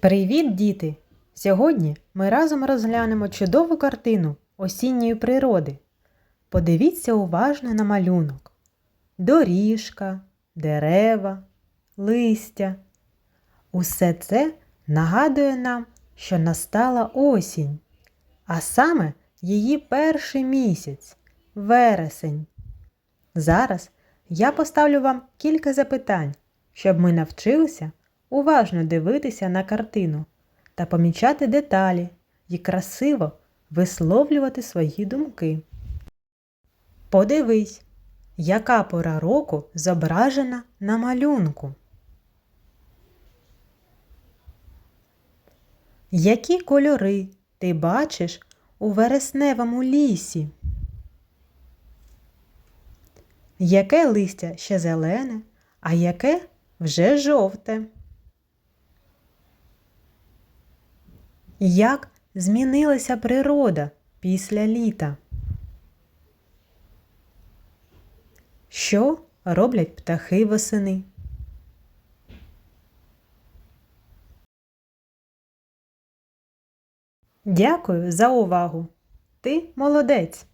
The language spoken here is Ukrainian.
Привіт, діти! Сьогодні ми разом розглянемо чудову картину осінньої природи. Подивіться уважно на малюнок: доріжка, дерева, листя. Усе це нагадує нам, що настала осінь, а саме її перший місяць вересень. Зараз я поставлю вам кілька запитань, щоб ми навчилися уважно дивитися на картину та помічати деталі і красиво висловлювати свої думки. Подивись, яка пора року зображена на малюнку. Які кольори ти бачиш у вересневому лісі? Яке листя ще зелене, а яке вже жовте? Як змінилася природа після літа? Що роблять птахи восени? Дякую за увагу. Ти молодець.